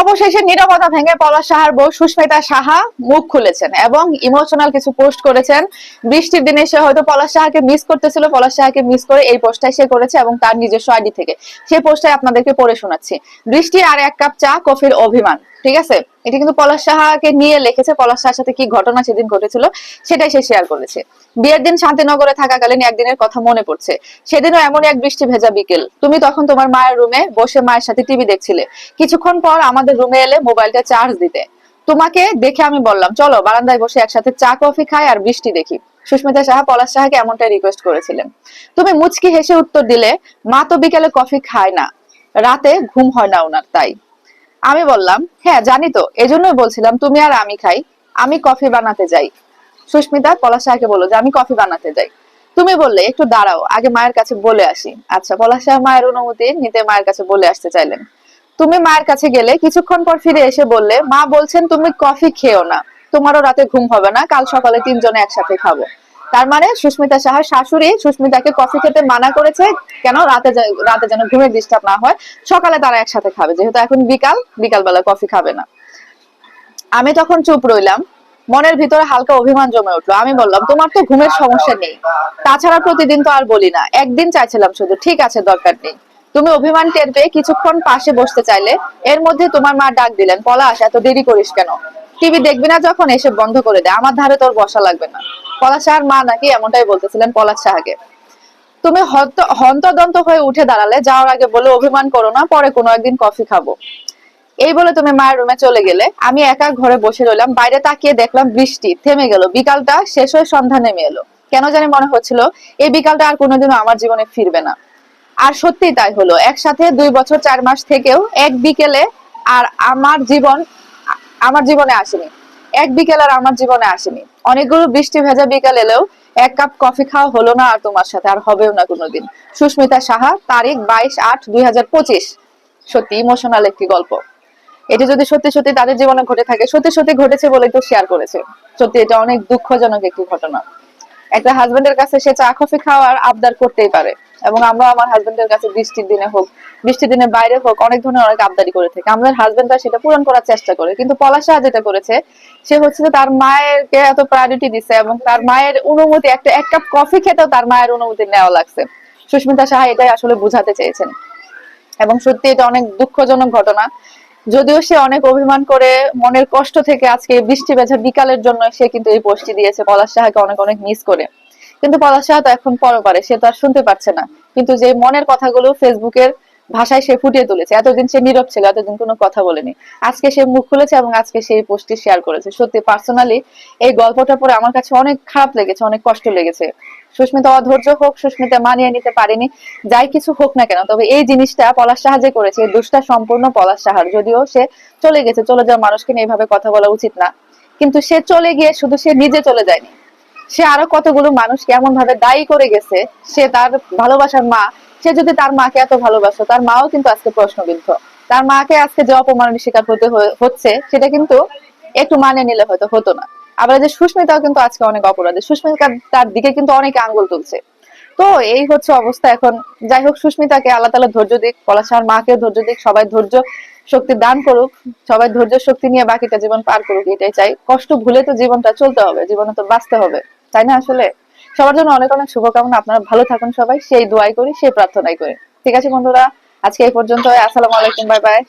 অবশেষে নিরবতা ভেঙে পলাশ সাহার বউ সুস্মিতা সাহা মুখ খুলেছেন এবং ইমোশনাল কিছু পোস্ট করেছেন। বৃষ্টির দিনে সে হয়তো পলাশ সাহাকে মিস করতেছিল, পলাশ সাহাকে মিস করে এই পোস্টটাই সে করেছে এবং তার নিজস্ব আইডি থেকে। সেই পোস্টটাই আপনাদেরকে পড়ে শোনাচ্ছি। বৃষ্টি আর এক কাপ চা, কফির অভিমান। ঠিক আছে? এটা কিন্তু পলাশ সাহাকে নিয়ে লিখেছে। পলাশ সাহার সাথে কি ঘটনা সেদিন ঘটেছিল সেটাই সে শেয়ার করেছে। বিয়ের দিন শান্তিনগরে থাকাকালীন একদিনের কথা মনে পড়ছে। সেদিনও এমন এক বৃষ্টি ভেজা বিকেল। তুমি তখন তোমার মায়ের রুমে বসে মায়ের সাথে টিভি দেখছিলে। কিছুক্ষণ পর আমাদের রুমে এলে মোবাইলটা চার্জ দিতে। তোমাকে দেখে আমি বললাম, চলো বারান্দায় বসে একসাথে চা, কফি খাই আর বৃষ্টি দেখি। সুস্মিতা সাহা পলাশ সাহাকে এমনটাই রিকোয়েস্ট করেছিলেন। তুমি মুচকি হেসে উত্তর দিলে, মা তো বিকেলে কফি খায় না। রাতে ঘুম হয় না ওনার, তাই। আমি বললাম হ্যাঁ জানি তো, এজন্যই বলছিলাম, তুমি আর আমি খাই, আমি কফি বানাতে যাই। সুস্মিতা পলাশ সাহাকে বলল যে, আমি কফি বানাতে যাই। তুমি বললে, একটু দাঁড়াও, আগে মায়ের কাছে বলে আসি। আচ্ছা পলাশ সাহা মায়ের অনুমতি নিতে মায়ের কাছে বলে আসতে চাইলেন। তুমি মায়ের কাছে গেলে কিছুক্ষণ পর ফিরে এসে বললে, মা বলছেন তুমি কফি খেও না, তোমারও রাতে ঘুম হবে না, কাল সকালে তিনজনে একসাথে খাব। তার মানে সুস্মিতা সাহার শাশুড়ি সুস্মিতাকে কফি খেতে মানা করেছে কেন? রাতে রাতে যেন ঘুমের ডিস্টার্ব না হয়। সকালে তারা একসাথে খাবে, যেহেতু এখন বিকাল বিকাল বেলা কফি খাবে না। আমি তখন চুপ রইলাম। মনের ভিতরে হালকা অভিমান জমে উঠল। আমি বললাম, তোমার তো ঘুমের সমস্যা নেই। তাছাড়া প্রতিদিন তো আর বলি না। একদিন চাইছিলাম শুধু। ঠিক আছে, দরকার নেই। তুমি অভিমান টের পেয়ে কিছুক্ষণ পাশে বসতে চাইলে, এর মধ্যে তোমার মা ডাক দিলেন, পলাশ, এত দেরি করিস কেন? টিভি দেখবি না যখন? এসে বন্ধ করে দে। আমার ধারে তোর বসা লাগবে না। পলাশ সাহার মা নাকি এমনটাই বলতেছিলেন, পলাশ সাহাকে তুমি হন্ত- হন্তদন্ত হয়ে উঠে দাঁড়ালে, যাওয়ার আগে বলে, অভিমান করো না, পরে কোনো একদিন কফি খাব। এই বলে তুমি মায়ের রুমে চলে গেলে। আমি একা ঘরে বসে রইলাম, বাইরে তাকিয়ে দেখলাম বৃষ্টি, থেমে গেল, বিকালটা শেষ হয়ে সন্ধ্যা নেমে এলো। কেন জানি মনে হচ্ছিল, এই বিকালটা আর কোনোদিনও আমার জীবনে ফিরবে না। আর সত্যি তাই হলো, একসাথে দুই বছর, চার মাস থেকেও এক বিকেলে আর আমার জীবন, আমার জীবনে আসেনি। এক বিকেল আর আমার জীবনে আসেনি। অনেকগুলো বৃষ্টি ভেজা বিকাল এলেও এক কাপ কফি খাওয়া হলো না আর তোমার সাথে, আর হবেও না কোনোদিন। সুস্মিতা সাহা, তারিখ বাইশ আট দুই সত্যি ইমোশনাল একটি গল্প। এটা যদি সত্যি সত্যি তাদের জীবনে ঘটে থাকে, সত্যি সত্যি ঘটেছে বলেই তো শেয়ার করেছে। সত্যি এটা অনেক দুঃখজনক একটি ঘটনা। একটা হাজবেন্ডের কাছে সে চা, কফি খাওয়ার আবদার করতেই পারে। এবং আমরা আমার হাজবেন্ডের কাছে বৃষ্টির দিনে হোক, বৃষ্টির দিনে বাইরে হোক, অনেক ধরনের অনেক আবদারি করে থাকে। আমাদের হাজবেন্ডরা সেটা পূরণ করার চেষ্টা করে, কিন্তু পলাশা যেটা করেছে, সে হচ্ছে যে তার মায়েরকে এত প্রায়োরিটি দিছে এবং তার মায়ের অনুমতি, একটা, এক কাপ কফি খেতেও তার মায়ের অনুমতি নেওয়া লাগছে। সুস্মিতা সাহা এটাই আসলে বুঝাতে চেয়েছেন। এবং সত্যি এটা অনেক দুঃখজনক ঘটনা। যদিও সে অনেক অভিমান করে, মনের কষ্ট থেকে আজকে বৃষ্টি ভেজা বিকালের জন্য সে কিন্তু এই পোস্টটি দিয়েছে, পলাশ সাহাকে অনেক অনেক মিস করে। কিন্তু পলাশ তো এখন পরপারে সে তো আর শুনতে পারছে না। কিন্তু যে মনের কথাগুলো ফেসবুকের ভাষায় সে ফুটিয়ে তুলেছে, এতদিন সে নীরব ছিল, এতদিন কোনো কথা বলেনি। আজকে সে মুখ খুলেছে এবং আজকে সেই পোস্টটি শেয়ার করেছে। সত্যি পার্সোনালি এই গল্পটা পরে আমার কাছে অনেক খারাপ লেগেছে, অনেক কষ্ট লেগেছে। সুস্মিতা অধৈর্য হোক, সুস্মিতা মানিয়ে নিতে পারেনি, যাই কিছু হোক না কেন, তবে এই জিনিসটা পলাশ সাহায্য করেছে, এই দুষ্টা সম্পূর্ণ পলাশ সাহার। যদিও সে চলে গেছে, চলে যাওয়া মানুষকে নিয়ে এইভাবে কথা বলা উচিত না। কিন্তু সে চলে গিয়ে শুধু সে নিজে চলে যায়নি। সে আরও কতগুলো মানুষকে এমন ভাবে দায়ী করে গেছে, সে তার ভালোবাসার মা, সে যদি তার মাকে এত ভালোবাসো তার মাও কিন্তু আজকে প্রশ্নবিদ্ধ। তার মাকে আজকে যে অপমানের শিকার হতে হচ্ছে, সেটা কিন্তু একটু মানে নিলে হয়তো হতো না। আবার যে সুস্মিতাও কিন্তু আজকে অনেক অপরাধী। সুস্মিতা তার দিকে কিন্তু অনেকে আঙ্গুল তুলছে। তো এই হচ্ছে অবস্থা এখন। যাই হোক, সুস্মিতাকে আল্লাহ তালা ধৈর্য দিক, পলাশার মাকে ধৈর্য দিক, সবাই ধৈর্য শক্তি দান করুক, সবাই ধৈর্য শক্তি নিয়ে বাকিটা জীবন পার করুক, এটাই চাই। কষ্ট ভুলে তো জীবনটা চলতে হবে, জীবনে তো বাঁচতে হবে। তাই না? আসলে সবার জন্য অনেক অনেক শুভকামনা। আপনারা ভালো থাকুন সবাই। সেই দোয়াই করি, সেই প্রার্থনাই করি। ঠিক আছে বন্ধুরা? আজকে এই পর্যন্ত আসসালামু আলাইকুম। Bye bye.